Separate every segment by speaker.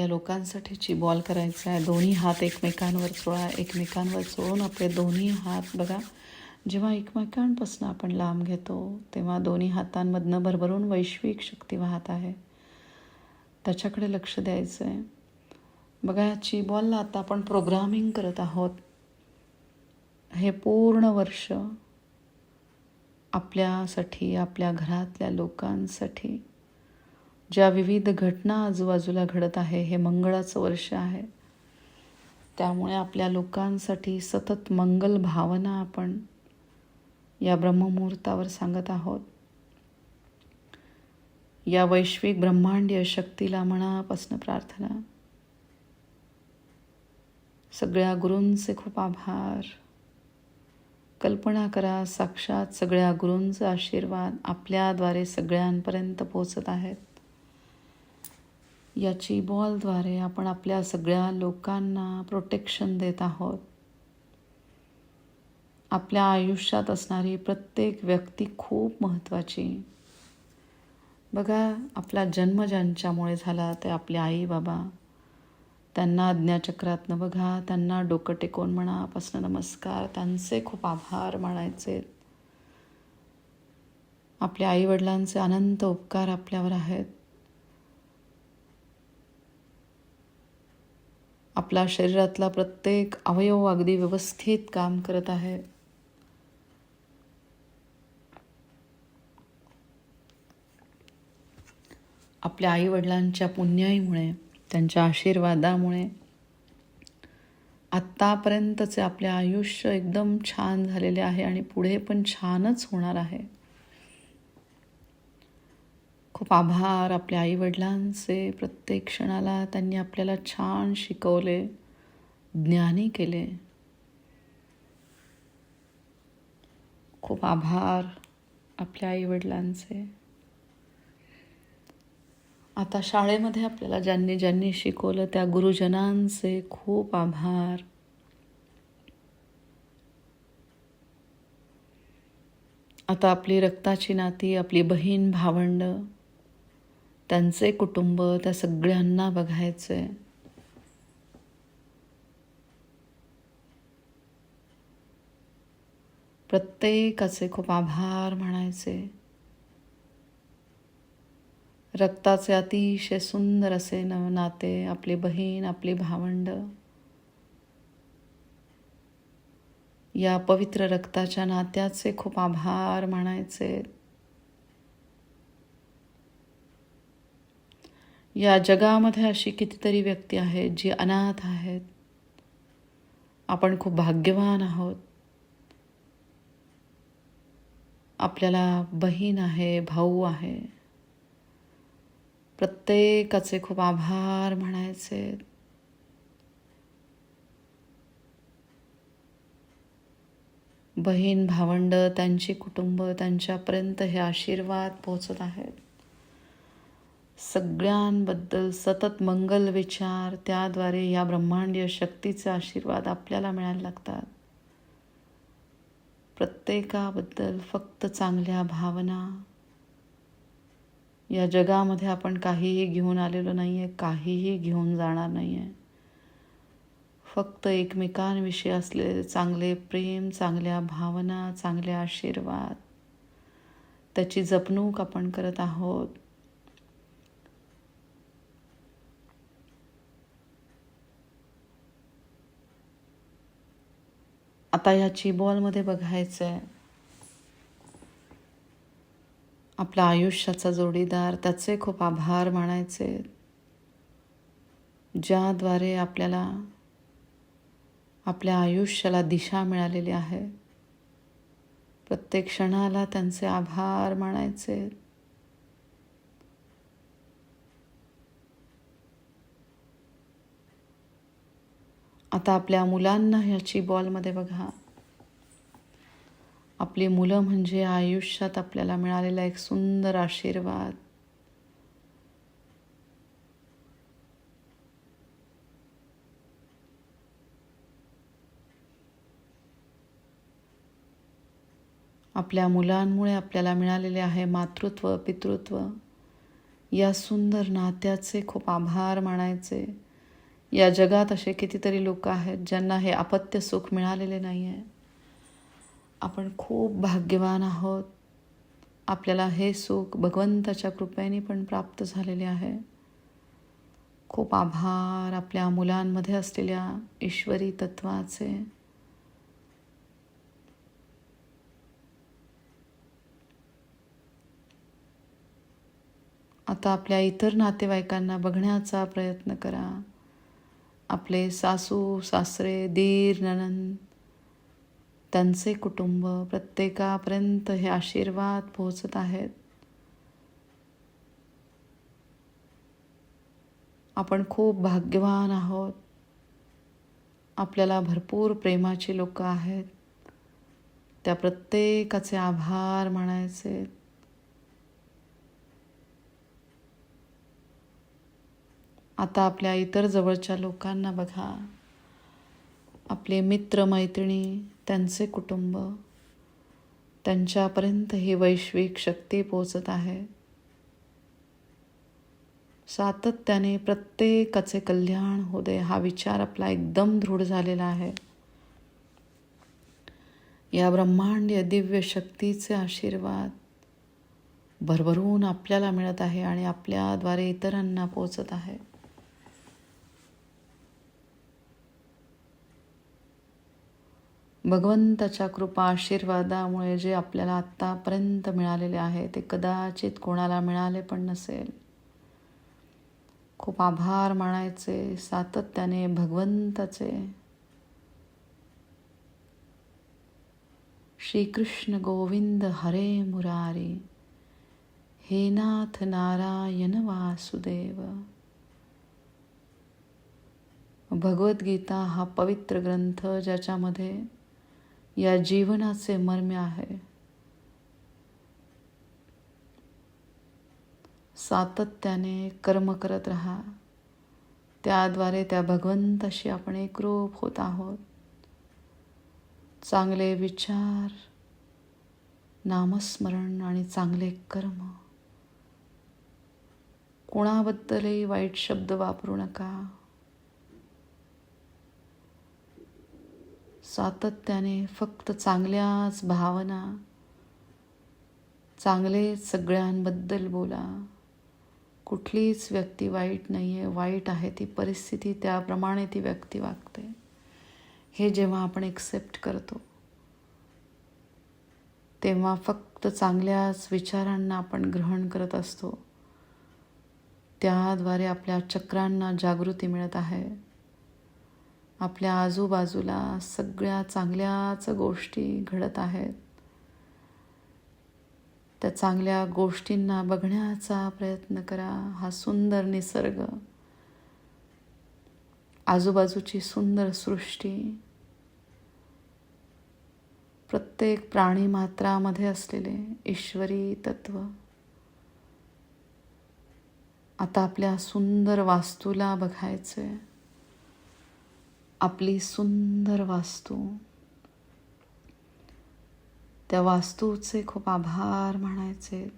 Speaker 1: आपल्या लोकांसाठीची बॉल करायचा आहे दोन्ही हात एकमेकांवर चोळा एकमेकांवर चोळून आपले दोन्ही हात बघा. जेव्हा एकमेकांपासून आपण लांब घेतो तेव्हा दोन्ही हातांमधनं भरभरून वैश्विक शक्ती वाहत आहे. त्याच्याकडे लक्ष द्यायचं आहे बघा याची बॉलला आता आपण प्रोग्रामिंग करत आहोत हे पूर्ण वर्ष आपल्यासाठी आपल्या घरातल्या लोकांसाठी ज्या विविध घटना आजूबाजूला घडत आहे हे मंगळाचं वर्ष आहे. त्यामुळे आपल्या लोकांसाठी सतत मंगल भावना आपण या ब्रह्ममुहूर्तावर सांगत आहोत. या वैश्विक ब्रह्मांडीय शक्तीला मनापासून प्रार्थना. सगळ्या गुरूंचे खूप आभार. कल्पना करा साक्षात सगळ्या गुरूंचा आशीर्वाद आपल्याद्वारे सगळ्यांपर्यंत पोचत आहेत. याची बॉलद्वारे आपण आपल्या सगळ्या लोकांना प्रोटेक्शन देत आहोत. आपल्या आयुष्यात असणारी प्रत्येक व्यक्ती खूप महत्त्वाची. बघा आपला जन्म ज्यांच्यामुळे झाला ते आपले आई बाबा. त्यांना आज्ञाचक्रातनं बघा त्यांना डोकं टेकवून मनापासून नमस्कार त्यांचे खूप आभार मानायचे. आपल्या आईवडिलांचे अनंत उपकार आपल्यावर आहेत. आपला शरीरातला प्रत्येक अवयव अगदी व्यवस्थित काम करत आहे. आपल्या आईवडिलांच्या पुण्याईमुळे त्यांच्या आशीर्वादामुळे आत्तापर्यंतचे आपले आयुष्य एकदम छान झालेले आहे आणि पुढे पण छानच होणार आहे. खूप आभार आपल्या आईवडिलांचे. प्रत्येक क्षणाला त्यांनी आपल्याला छान शिकवले ज्ञानी केले. खूप आभार आपल्या आईवडिलांचे. आता शाळेमध्ये आपल्याला ज्यांनी ज्यांनी शिकवलं त्या गुरुजनांचे खूप आभार. आता आपली रक्ताची नाती आपली बहीण भावंड त्यांचे कुटुंब त्या सगळ्यांना बघायचे. प्रत्येकाचे खूप आभार म्हणायचे. रक्ताचे अतिशय सुंदर असे नव नाते आपली बहीण आपली भावंड. या पवित्र रक्ताच्या नात्याचे खूप आभार मानायचे या जगामध्ये अशी कितीतरी व्यक्ती आहेत जी अनाथ आहेत. आपण खूप भाग्यवान आहोत. आपल्याला बहीण आहे भाऊ आहे. प्रत्येकाचे खूप आभार म्हणायचे. बहीण भावंड त्यांची कुटुंब त्यांच्यापर्यंत हे आशीर्वाद पोचत आहेत. सगळ्यांबद्दल सतत मंगल विचार त्याद्वारे या ब्रह्मांडीय शक्तीचे आशीर्वाद आपल्याला मिळायला लागतात. प्रत्येकाबद्दल फक्त चांगल्या भावना. या जगामध्ये आपण काहीही घेऊन आलेलो नाही आहे काहीही घेऊन जाणार नाही आहे फक्त एकमेकांविषयी असलेले चांगले प्रेम चांगल्या भावना चांगले आशीर्वाद. त्याची जपणूक आपण करत आहोत. आता याची बॉलमध्ये बघायचं आहे आपला आयुष्याचा जोडीदार त्याचे खूप आभार मानायचे. ज्याद्वारे आपल्याला आपल्या आयुष्याला दिशा मिळालेली आहे. प्रत्येक क्षणाला त्यांचे आभार मानायचे. आता आपल्या मुलांना ह्याची बॉलमध्ये बघा. आपली मुलं म्हणजे आयुष्यात आपल्याला मिळालेला एक सुंदर आशीर्वाद. आपल्या मुलांमुळे आपल्याला मिळालेले आहे मातृत्व पितृत्व. या सुंदर नात्याचे खूप आभार मानायचे. या जगात असे कितीतरी लोक आहेत ज्यांना हे अपत्य सुख मिळालेले नाही आहे आपण खूप भाग्यवान आहोत. आपल्याला हे सुख भगवंताच्या कृपेने पण प्राप्त झालेले आहे. खूप आभार आपल्या मुलांमध्ये असलेल्या ईश्वरी तत्वाचे. आता आपल्या इतर नातेवाईकांना बघण्याचा प्रयत्न करा. आपले सासू सासरे दीर ननंद त्यांचे कुटुंब प्रत्येकापर्यंत हे आशीर्वाद पोहोचत आहेत. आपण खूप भाग्यवान आहोत. आपल्याला भरपूर प्रेमाची लोकं आहेत. त्या प्रत्येकाचे आभार मानायचे. आता आपल्या इतर जवळच्या लोकांना बघा. आपले मित्र मैत्रिणी त्यांचे कुटुंब त्यांच्यापर्यंत ही वैश्विक शक्ती पोचत आहे. सातत्याने प्रत्येकाचे कल्याण होऊ दे हा विचार आपला एकदम दृढ झालेला आहे. या ब्रह्मांडीय दिव्य शक्तीचे आशीर्वाद भरभरून आपल्याला मिळत आहे आणि आपल्याद्वारे इतरांना पोचत आहे. भगवंताच्या कृपा आशीर्वादामुळे जे आपल्याला आत्तापर्यंत मिळालेले आहे ते कदाचित कोणाला मिळाले पण नसेल. खूप आभार मानायचे सातत्याने भगवंताचे. श्रीकृष्ण गोविंद हरे मुरारी हे नाथ नारायण वासुदेव. भगवद्गीता हा पवित्र ग्रंथ ज्याच्यामध्ये या जीवनाचे मर्म आहे. सातत्याने कर्म करत राहा. त्याद्वारे त्या भगवंताशी आपण एकरूप होत आहोत. चांगले विचार नामस्मरण आणि चांगले कर्म. कोणाबद्दलही वाईट शब्द वापरू नका. सातत्याने फक्त चांगल्याच भावना चांगले सगळ्यांबद्दल बोला. कुठलीच व्यक्ती वाईट नाही आहे वाईट आहे ती परिस्थिती त्याप्रमाणे ती व्यक्ती वागते. हे जेव्हा आपण एक्सेप्ट करतो तेव्हा फक्त चांगल्याच विचारांना आपण ग्रहण करत असतो. त्याद्वारे आपल्या चक्रांना जागृती मिळत आहे. आपल्या आजूबाजूला सगळ्या चांगल्याच गोष्टी घडत आहेत. त्या चांगल्या गोष्टींना बघण्याचा प्रयत्न करा. हा सुंदर निसर्ग आजूबाजूची सुंदर सृष्टी प्रत्येक प्राणी मात्रामध्ये असलेले ईश्वरी तत्व. आता आपल्या सुंदर वास्तूला बघायचं आहे आपली सुंदर वास्तू. त्या वास्तूचे खूप आभार म्हणायचे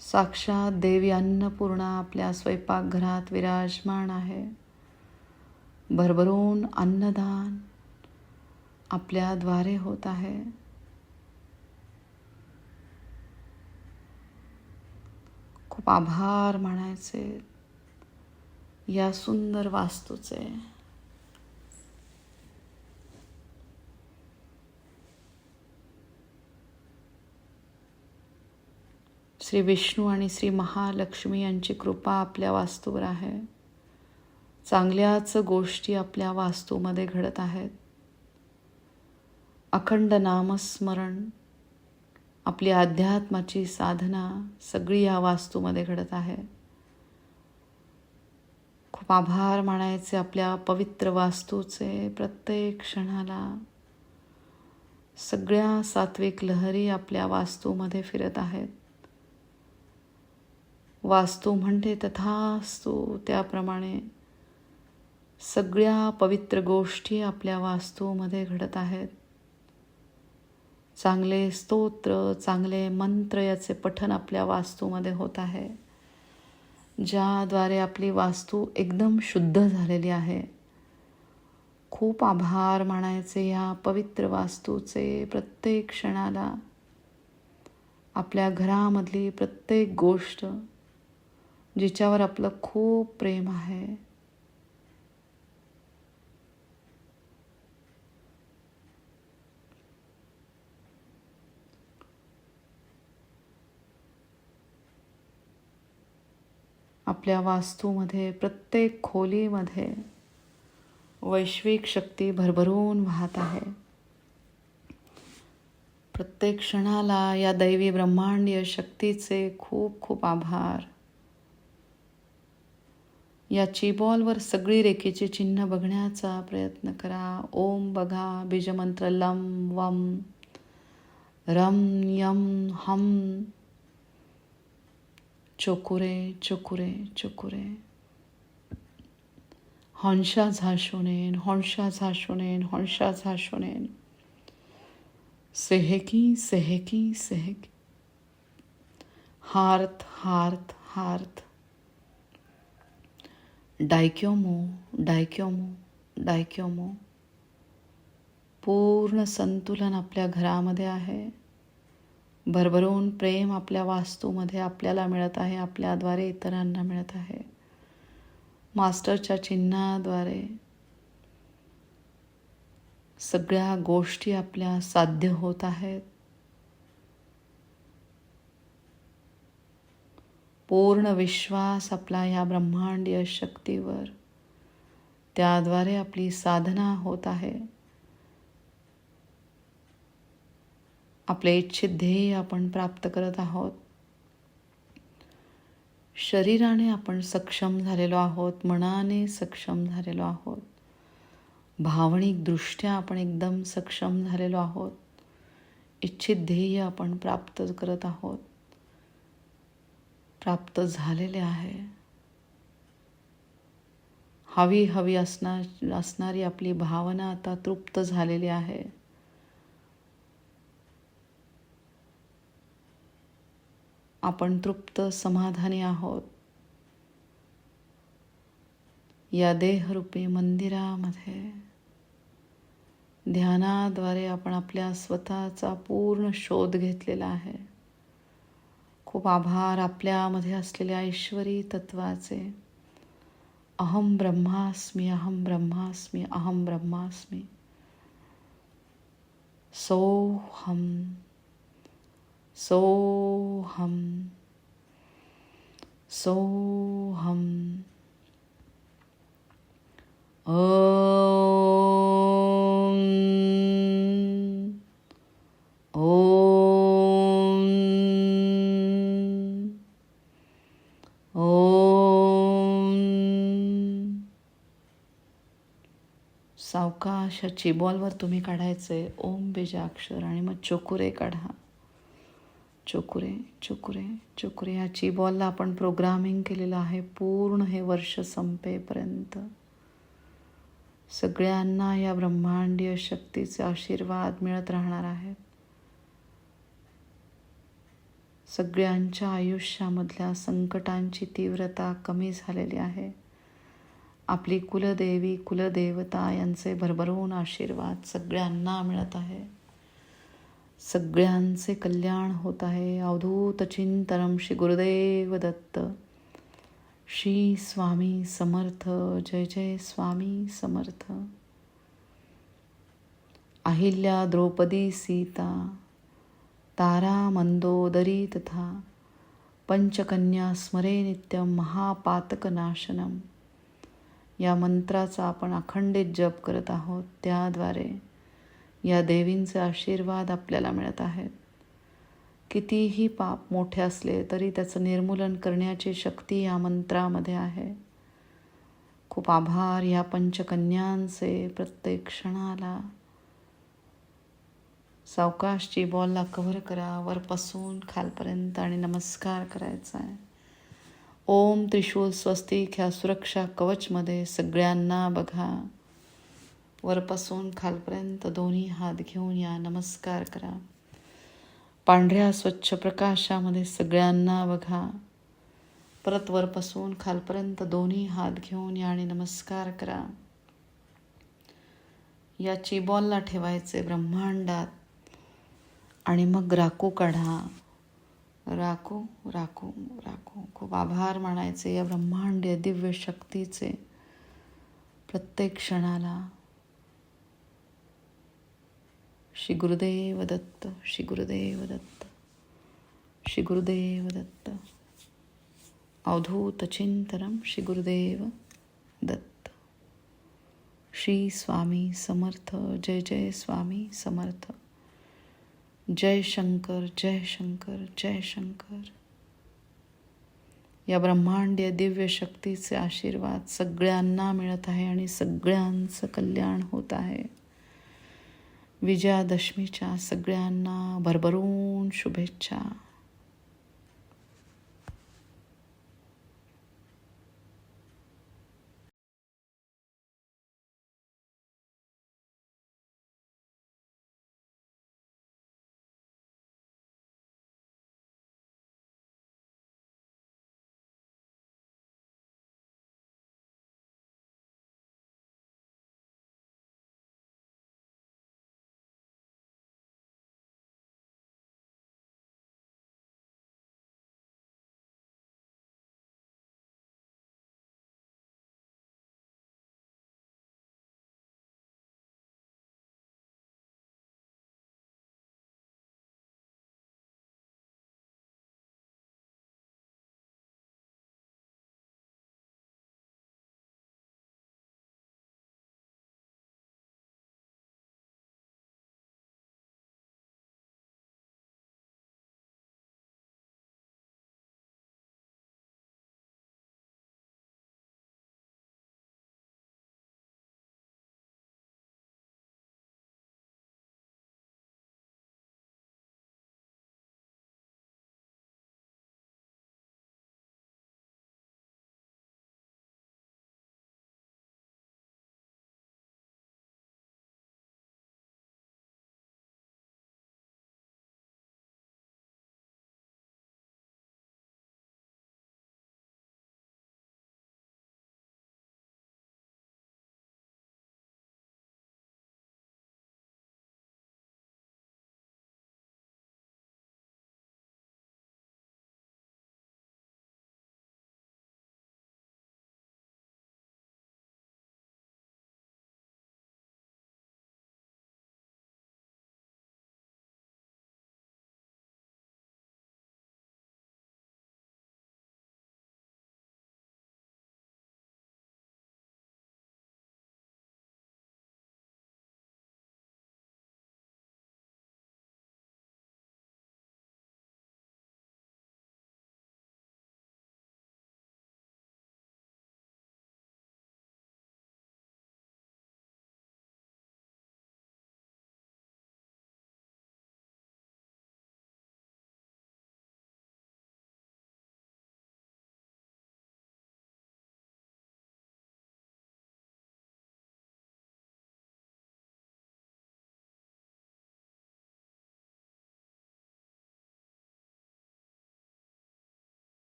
Speaker 1: साक्षात देवी अन्नपूर्णा आपल्या स्वयंपाकघरात विराजमान आहे. भरभरून अन्नदान आपल्याद्वारे होत आहे. खूप आभार म्हणायचे या सुंदर वास्तूचे. श्री विष्णू आणि श्री महालक्ष्मी यांची कृपा आपल्या वास्तूवर आहे. चांगल्याच गोष्टी आपल्या वास्तूमध्ये घडत आहेत. अखंड नामस्मरण आपली अध्यात्माची साधना सगळी या वास्तूमध्ये घडत आहे. खूप आभार मानायचे आपल्या पवित्र वास्तूचे प्रत्येक क्षणाला. सगळ्या सात्विक लहरी आपल्या वास्तूमध्ये फिरत आहेत. वास्तू म्हणते तथास्तू त्याप्रमाणे सगळ्या पवित्र गोष्टी आपल्या वास्तूमध्ये घडत आहेत. चांगले स्तोत्र चांगले मंत्र याचे पठन आपल्या वास्तूमध्ये होत आहे. ज्याद्वारे आपली वास्तू एकदम शुद्ध झालेली आहे. खूप आभार मानायचे या पवित्र वास्तूचे प्रत्येक क्षणाला. आपल्या घरामधली प्रत्येक गोष्ट जिच्यावर आपलं खूप प्रेम आहे. आपल्या वास्तूमध्ये प्रत्येक खोलीमध्ये वैश्विक शक्ती भरभरून वाहत आहे. प्रत्येक क्षणाला या दैवी ब्रह्मांडीय शक्तीचे खूप खूप आभार. या चिबॉलवर सगळी रेखेची चिन्ह बघण्याचा प्रयत्न करा. ओम बघा बीजमंत्र लम वम. रम यम हम. चोकुरे चोकुरे चोकुरे. हंशा झाशोनेन हंशा झाशोनेन हंशा झाशोनेन सेहेकी सेहेकी सेहेक. हार्थ हार्थ हार्थ. डायक्योमो डायक्योमो डायक्योमो. पूर्ण संतुलन आपल्या घरामध्ये आहे. भरभरून प्रेम आपल्या वास्तूमध्ये आपल्याला मिळत आहे आपल्याद्वारे इतरांना मिळत आहे. मास्टरच्या चिन्हाद्वारे सगळ्या गोष्टी आपल्या साध्य होत आहेत. पूर्ण विश्वास आपला या ब्रह्मांडीय शक्तीवर. त्याद्वारे आपली साधना होत आहे. आपले इच्छित ध्येय आपण प्राप्त करत आहोत. शरीराने आपण सक्षम झालेलो आहोत मनाने सक्षम झालेलो आहोत. भावनिकदृष्ट्या आपण एकदम सक्षम झालेलो आहोत. इच्छित ध्येय आपण प्राप्त करत आहोत. प्राप्त झालेले आहे. हवी हवी असणार असणारी आपली भावना आता तृप्त झालेली आहे. आपण तृप्त समाधानी आहोत. या देहरूपी मंदिरामध्ये ध्यानाद्वारे आपण आपल्या स्वतःचा पूर्ण शोध घेतलेला आहे. खूप आभार आपल्यामध्ये असलेल्या ऐश्वरी तत्वाचे. अहम ब्रह्मास्मी अहम ब्रह्मास्मी अहम ब्रह्मास्मी. सोहम सोहम सोहम। ॐ ॐ ॐ सावकाश ह्या चिबॉलवर तुम्ही काढायचे ओम बीजाक्षर आणि मग चोकुरे काढा. चोकुरे चोकुरे चोकुरे ह्या चीबॉलला आपण प्रोग्रामिंग केलेलं आहे. पूर्ण हे वर्ष संपेपर्यंत. सगळ्यांना या ब्रह्मांडीय शक्तीचे आशीर्वाद मिळत राहणार आहेत. सगळ्यांच्या आयुष्यामधल्या संकटांची तीव्रता कमी झालेली आहे. आपली कुलदेवी कुलदेवता यांचे भरभरून आशीर्वाद सगळ्यांना मिळत आहे. सगळ्यांचे कल्याण होत आहे. अवधूत चिंतनम श्री गुरुदेव दत्त. श्री स्वामी समर्थ. जय जय स्वामी समर्थ. अहिल्या द्रौपदी सीता. तारा मंदोदरी तथा पंचकन्या स्मरे नित्यम महापातकनाशनम या मंत्राचा आपण अखंडित जप करत आहोत. त्याद्वारे या देवींचे आशीर्वाद आपल्याला मिळत आहेत. कितीही पाप मोठे असले तरी त्याचं निर्मूलन करण्याची शक्ती या मंत्रामध्ये आहे. खूप आभार या पंचकन्यांचे प्रत्येक क्षणाला. सावकाशची बॉलला कव्हर करा वरपासून खालपर्यंत आणि नमस्कार करायचा आहे. ओम त्रिशूल स्वस्तिक ह्या सुरक्षा कवचमध्ये सगळ्यांना बघा. वरपासून खालपर्यंत दोन्ही हात घेऊन या नमस्कार करा. पांढऱ्या स्वच्छ प्रकाशामध्ये सगळ्यांना बघा. परत वरपासून खालपर्यंत दोन्ही हात घेऊन या आणि नमस्कार करा. या चिबॉलला ठेवायचे ब्रह्मांडात. आणि मग राखू काढा. राखू राखू राखू. खूप आभार मानायचे या ब्रह्मांडीय दिव्य शक्तीचे. प्रत्येक क्षणाला. श्री गुरुदेव दत्त श्री गुरुदेव दत्त श्री गुरुदेव दत्त। अवधूतचिंतनं श्री गुरुदेव दत्त। श्री स्वामी समर्थ जय जय स्वामी समर्थ। जय शंकर जय शंकर जय शंकर। या ब्रह्मांडीय दिव्य शक्तीचे आशीर्वाद सगळ्यांना मिळत आहे आणि सगळ्यांचं कल्याण होत आहे. विजयादशमीच्या सगळ्यांना भरभरून शुभेच्छा.